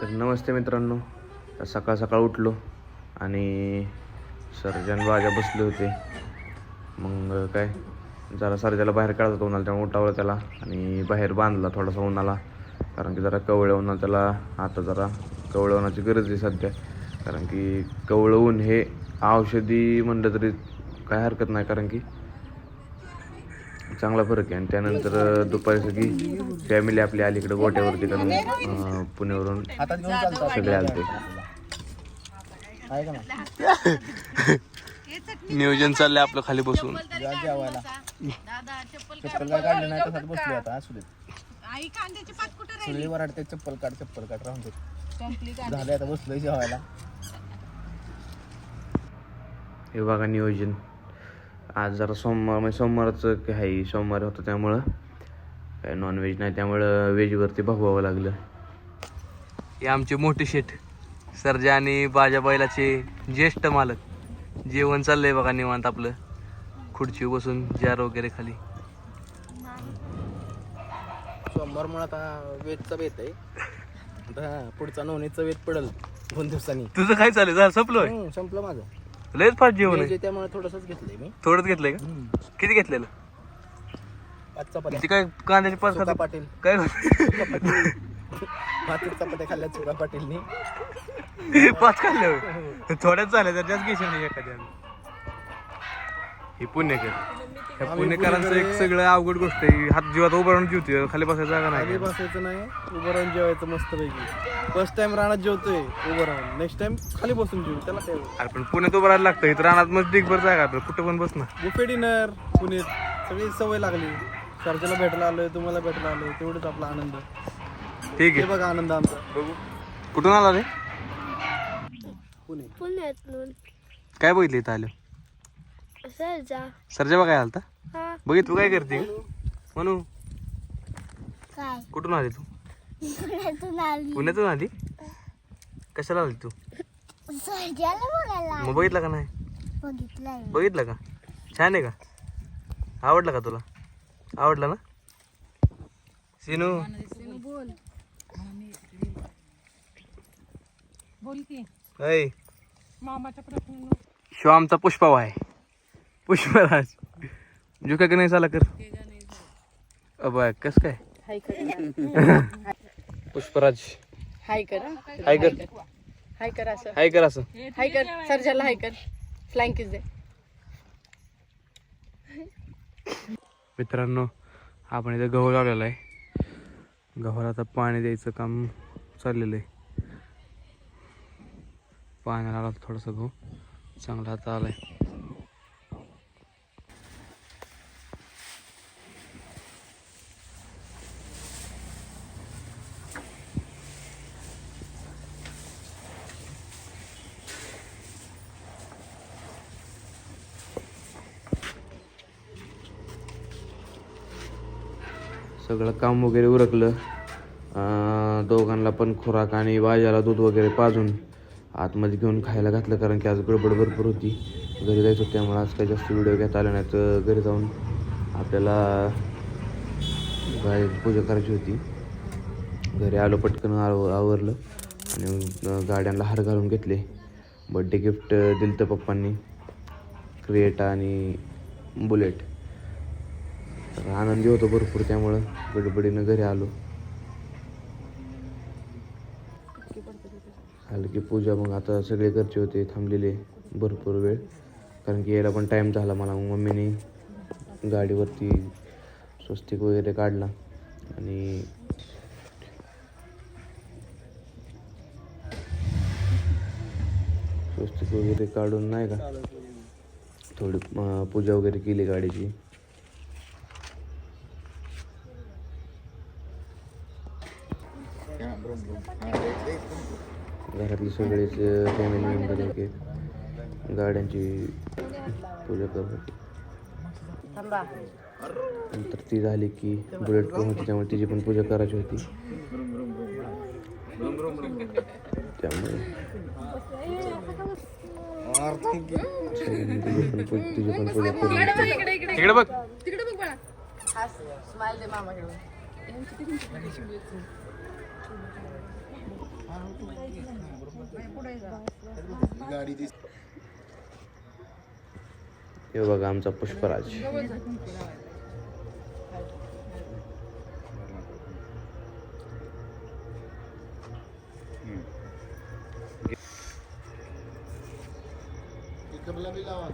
तर नमस्ते मित्रांनो. सकाळ सकाळ उठलो आणि सर्जन बाजा बसले होते. मग काय जरा सर्जाला बाहेर काढत होतं उन्हाला त्यामुळे उठावलं त्याला आणि बाहेर बांधला थोडासा उन्हाला. कारण की जरा कवळं उन्हाला त्याला आता जरा कवळं उन्हाची गरज आहे सध्या. कारण की कवळं ऊन हे औषधी म्हणलं तरी काय हरकत नाही. कारण की चांगला फरक आहे. आणि त्यानंतर दुपारी सगळी फॅमिली आपली अलीकडे गोट्यावरती कारण अं, पुण्यावरून सगळे आलते. आहे का ना नियोजन चाललंय आपलं खाली बसून. या जेवायला. दादा चप्पल काय काढले नाही तसाच बसलो आता असू देत आई कांद्याची पात कुठे सुरळी वराडते चप्पल काढ चप्पल काढ राहून झाले. आता बसलोय जेवायला. हे बघा नियोजन. आज जरा सोमवार म्हणजे सोमवारचं काय आहे सोमवार होतं त्यामुळं काय नॉनव्हेज नाही त्यामुळं व्हेजवरती भागवावं लागलं. हे आमचे मोठे शेठ सरजा आणि बाजा बैलाचे ज्येष्ठ मालक. जेवण चाललंय बघा निवांत आपलं. खुर्ची बसून जार वगैरे खाली. सोमवार मुळे आता वेदचा बेत आहे. आता पुढचा नवनीचा वेद पडल दोन दिवसांनी. तुझं काय चालू झालं संपलोय? हम्म, संपलं माझं. लयच फास्ट जेवण आहे. त्यामुळे थोडंसंच घेतलंय मी. थोडंच घेतलंय का? किती घेतलेलं? पाच चपात्या ते काय कांद्याची पाच चुका खात पाटील. काय पाच चपात्या खाल्ल्या चुका पाटीलनी. पाच खाल्ले होय. थोड्याच झाल्या तर जास्त घेशील नाही एखाद्या हे पुणेकर. ह्या पुणेकरांचं एक सगळं अवघड गोष्ट आहे. हात जीवात उभं राहून जीवते खाली बसायची जागा खाली नाही बसायचं नाही उभं राहून जेवायचं मस्त पैकी फर्स्ट टाइम रानात जेवतोय उभं राहून. नेक्स्ट टाइम खाली बसून जेवू त्याला काय अरे पण पुण्यात उभं राहायला लागतं इथं रानात मस्त डिगभर जागा आपलं कुठं पण बस ना. बुफे डिनर पुण्यात सगळी सवय लागली. सरच्याला भेटायला आलोय तुम्हाला भेटायला आलोय तेवढंच आपला आनंद. ठीक हे आहे बघा आनंद आमचा. बघू. कुठून आला रे? पुणे. काय बघितलं इथं आलं? सरजा. सरजा बघाय आलता? हा. बघित तू काय करते? म्हणू काय? कुठून आली तू? पुण्यातून आली. पुण्यातून आली? कशाला आली तू? सरजाला बघायला मग बघितलं का नाही? बघितलंय बघितलं का? छान आहे का? आवडलं का तुला? आवडलं ना? सिनू. बोल की. ऐ. मामाच्या प्रश्न शिव आमचा पुष्पाव आहे पुष्पराज. जो काय नाही झाला कर? अबा कस काय? पुष्पराज. हाय कर. हाय कर. हाय कर असं. हाय कर असं. हाय कर. सरजाला हाय कर. फ्लाइंग किस दे. मित्रांनो आपण इथं गहू लावलेला आहे. गव्हाला आता पाणी द्यायचं काम चाललेलं आहे. पाण्याला थोडासा गहू. चांगला आता आलाय. सगळं काम वगैरे उरकलं. दोघांना पण खुराक आणि भाज्याला दूध वगैरे पाजून आतमध्ये घेऊन खायला घातलं कारण की आज गडबड भरपूर होती. घरी जायचं होतं त्यामुळे आज काही जास्त व्हिडिओ घेता आला नाही तर घरी जाऊन आपल्याला गाय पूजा करायची होती. घरी आलो पटकन आव आवरलं आणि गाड्यांना हार घालून घेतले. बड्डे गिफ्ट दिलं तर पप्पांनी. क्रिएटा आणि बुलेट आनंदी होतो भरपूर त्यामुळं. गडबडीनं घरी आलो. हलकी पूजा मग आता सगळे घरचे होते थांबलेले भरपूर वेळ. कारण की यायला पण टाईम झाला मला. मग मम्मीने गाडीवरती स्वस्तिक वगैरे काढला. आणि स्वस्तिक वगैरे काढून नाही का थोडी पूजा वगैरे केली गाडीची. घरातले सगळेच फॅमिली मेंबर एक गाड्यांची पूजा करत होते नंतर ती झाली की बुलेट पण होती त्यामुळे तिची पण पूजा करायची होती. त्यामुळे तिची पण पूजा करून घेतली. तिकडे बघ तिकडे बघ बाळा स्माइल दे मामाकडे हे बघा आमचा पुष्पराज.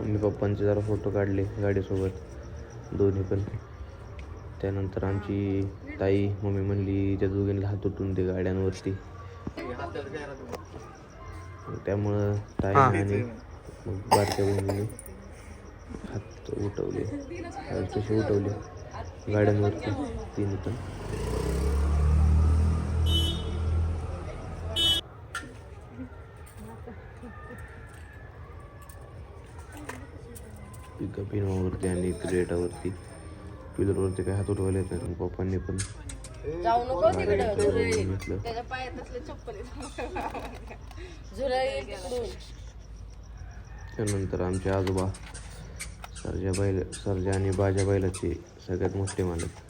मम्मी पप्पांचे जरा फोटो काढले गाडीसोबत दोन्ही पण. त्यानंतर आमची ताई मम्मी म्हणली त्या दोघींना हात उठून दे गाड्यांवरती. त्यामुळं ताई. आणि मग बारक्या बहिणीने हात उठवले. तसे उठवले? गाड्यांवरती तिन्ही पण पिकअप आणि क्रिएटावरती पिलरवरती काय हात उठवले तर? पप्पांनी पण जाऊ नको तिकडं. झुरळ त्याच्या पायात असले चप्पल झुरळ येईल तिकडून. त्यानंतर आमचे आजोबा सरजा बैल सरजा आणि बाजा बैलाचे सगळ्यात मोठे मालक.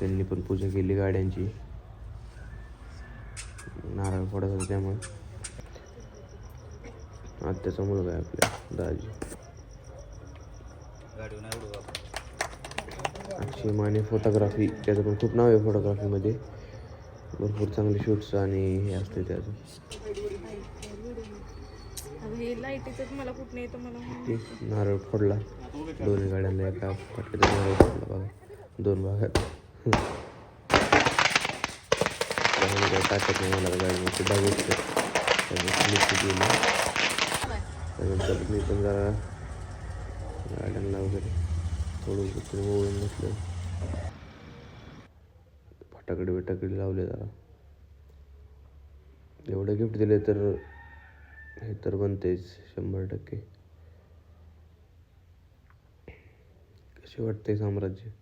त्यांनी पण पूजा केली गाड्यांची. नारळ फोडत होता त्यामुळे. आत्याचा मुलगा आहे आपल्या दाजी. अक्षय माने फोटोग्राफी त्याचं पण खूप नाव आहे फोटोग्राफीमध्ये. भरपूर चांगले शूट्स आणि हे असते त्याचं हे नारळ फोडला. दोन्ही गाड्यांना एका फटक्यात नारळ फोडला बघा. दोन भागात. त्यामुळे काही टाकत नाही मला गाडीमध्ये त्यानंतर मी पण जरा गाड्यांना वगैरे थोडं इकडे ओळून फटाकडे बिटाकडे लावले जरा. एवढं गिफ्ट दिले तर हे तर बनतेच शंभर टक्के. कसे वाटते साम्राज्य?